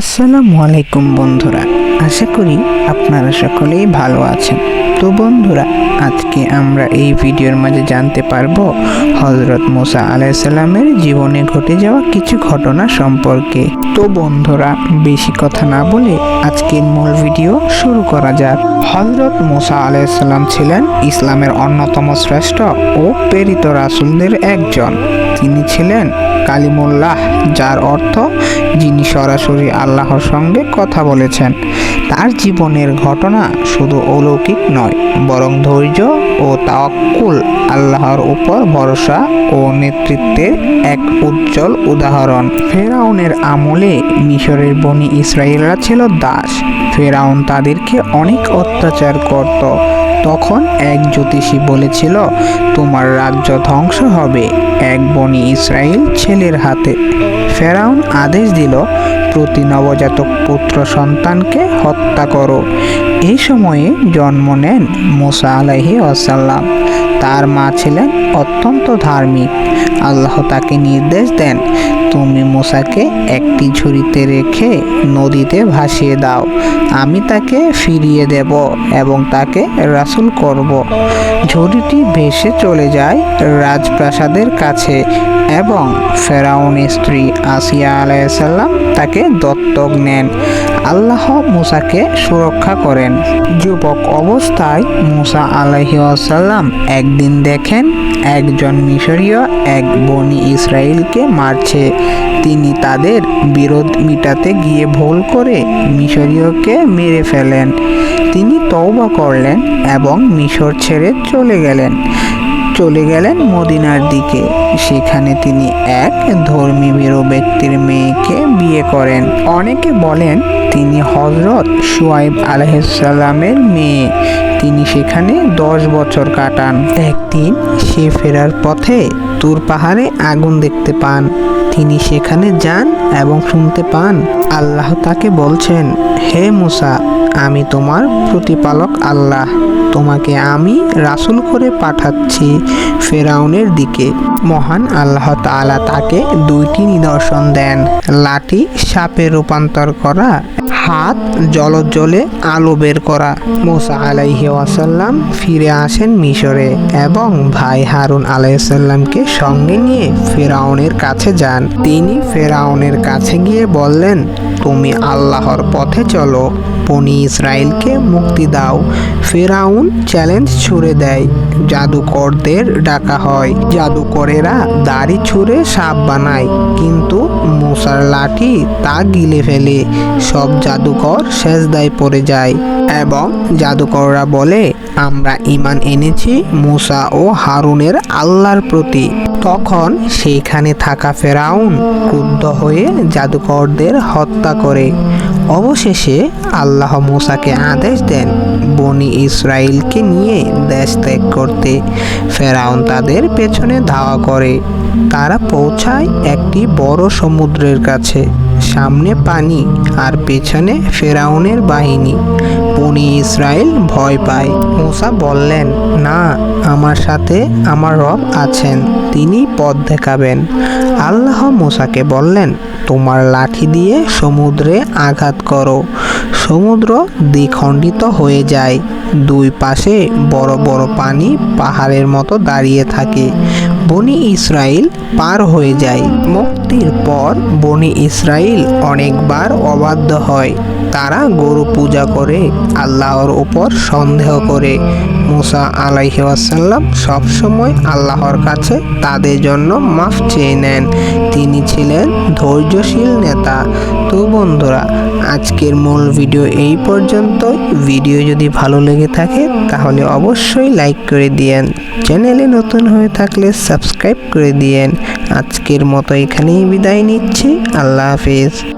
আসসালামু আলাইকুম বন্ধুরা, আশা করি আপনারা সকলেই ভালো আছেন। তো বন্ধুরা, আজকে আমরা এই ভিডিওর মাঝে জানতে পারব হজরত মোসা আলাইসাল্লামের জীবনে ঘটে যাওয়া কিছু ঘটনা সম্পর্কে। তো বন্ধুরা, বেশি কথা না বলে আজকের মূল ভিডিও শুরু করা যাক। হজরত মোসা আলাইসাল্লাম ছিলেন ইসলামের অন্যতম শ্রেষ্ঠ ও প্রেরিত রাসুলদের একজন। তিনি ছিলেন কালিমুল্লাহ, যার অর্থ যিনি সরাসরি আল্লাহর সঙ্গে কথা বলেছেন। তার জীবনের ঘটনা শুধু অলৌকিক নয়, বরং ধৈর্য ও তাওয়াক্কুল আল্লাহর উপর ভরসা ও নেতৃত্বের এক উজ্জ্বল উদাহরণ। ফেরাউনের আমলে মিশরের বনি ইসরায়েলরা ছিল দাস। ফেরাউন তাদেরকে অনেক অত্যাচার করত। তখন এক জ্যোতিষী বলেছিল, তোমার রাজ্য ধ্বংস হবে এক বনি ইসরায়েল ছেলের হাতে। ফেরাউন আদেশ দিল, প্রতি নবজাতক পুত্র সন্তানকে হত্যা করো। এই সময়ে জন্ম নেন মুসা আলাহি আসাল্লাম তার মা ছিলেন অত্যন্ত ধার্মিক। আল্লাহ তাকে নির্দেশ দেন তুমি মুসাকে একটি ঝুড়িতে রেখে নদীতে ভাসিয়ে দাও। আমি তাকে ফিরিয়ে দেব এবং তাকে রাসুল করব। ঝুড়িটি ভেসে চলে যায় রাজপ্রাসাদের কাছে এবং ফেরাউন স্ত্রী আসিয়া আলাইসাল্লাম তাকে দত্তক নেন। আল্লাহ মুসাকে সুরক্ষা করেন। যুবক অবস্থায় মুসা আলাইসাল্লাম একদিন দেখেন একজন মিশরীয় এক বনি ইসরায়েলকে মারছে। তিনি তাদের বিরোধ মিটাতে গিয়ে ভুল করে মিশরীয়কে মেরে ফেলেন। তিনি তওবা করলেন এবং মিশর ছেড়ে চলে গেলেন। চলে গেলেন মদিনার দিকে। সেখানে তিনি এক ধর্মীভীরু ব্যক্তির মেয়েকে বিয়ে করেন। অনেকে বলেন তিনি হজরত সোয়াইব আলহামের মেয়ে। তিনি সেখানে দশ বছর কাটান। একদিন সে ফেরার পথে তুর পাহাড়ে আগুন দেখতে পান। তিনি সেখানে যান এবং শুনতে পান। আল্লাহ তাকে বলছেন, হে মুসা, আমি তোমার প্রতিপালক আল্লাহ। তোমাকে আমি রাসুল করে পাঠাচ্ছি ফেরাউনের দিকে। মহান আল্লাহ তালা তাকে দুইটি নিদর্শন দেন। লাঠি, সাপে রূপান্তর করা হাত জলজ্জলে আলো বের করা। মোসা আলাইহি ওয়াসাল্লাম ফিরে আসেন মিশরে এবং ভাই হারুন আলাইসাল্লামকে সঙ্গে নিয়ে ফেরাউনের কাছে যান। তিনি ফেরাউনের কাছে গিয়ে বললেন তুমি আল্লাহর পথে চলো। বনি ইসরায়েলকে মুক্তি দাও। ফেরাউন চ্যালেঞ্জ ছুড়ে দেয়। জাদুকরদের ডাকা হয়। জাদুকরেরা দাড়ি ছুঁড়ে সাপ বানায়। কিন্তু মশার লাঠি তা গিলে ফেলে। সব জাদুকর সেজদায় পড়ে যায়। এবং জাদুকররা বলে, আমরা ইমান এনেছি মুসা ও হারুনের আল্লাহর প্রতি। তখন সেইখানে থাকা ফেরাউন ক্রুদ্ধ হয়ে জাদুকরদের হত্যা করে। অবশেষে আল্লাহ মুসাকে আদেশ দেন বনি ইসরায়েলকে নিয়ে দেশ ত্যাগ করতে। ফেরাউন তাদের পেছনে ধাওয়া করে। তারা পৌঁছায় একটি বড় সমুদ্রের কাছে। সামনে পানি আর পেছনে ফেরাউনের বাহিনী। বনি ইসরায়েল ভয় পায়। মুসা বললেন, না, আমার সাথে আমার রব আছেন, তিনি পথ দেখাবেন। আল্লাহ মুসাকে বললেন, তোমার লাঠি দিয়ে সমুদ্রে আঘাত করো। সমুদ্র দ্বিখণ্ডিত হয়ে যায়। দুই পাশে বড় বড় পানি পাহাড়ের মতো দাঁড়িয়ে থাকে। বনি ইসরায়েল পার হয়ে যায়। মুক্তির পর বনি ইসরায়েল অনেকবার অবাধ্য হয়। তারা গরু পূজা করে, আল্লাহর উপর সন্দেহ করে। মুসা আলাইহি ওয়াসাল্লাম সবসময় আল্লাহর কাছে তাদের জন্য মাফ চেয়ে নেন। তিনি ছিলেন ধৈর্যশীল নেতা। তো বন্ধুরা, আজকের মূল ভিডিও এই পর্যন্ত ভিডিও যদি ভালো লেগে থাকে, তাহলে অবশ্যই লাইক করে দিয়েন। চ্যানেলে নতুন হয়ে থাকলে সাবস্ক্রাইব করে দিয়েন। আজকের মতো এখানেই বিদায় নিচ্ছি। আল্লাহ হাফিজ।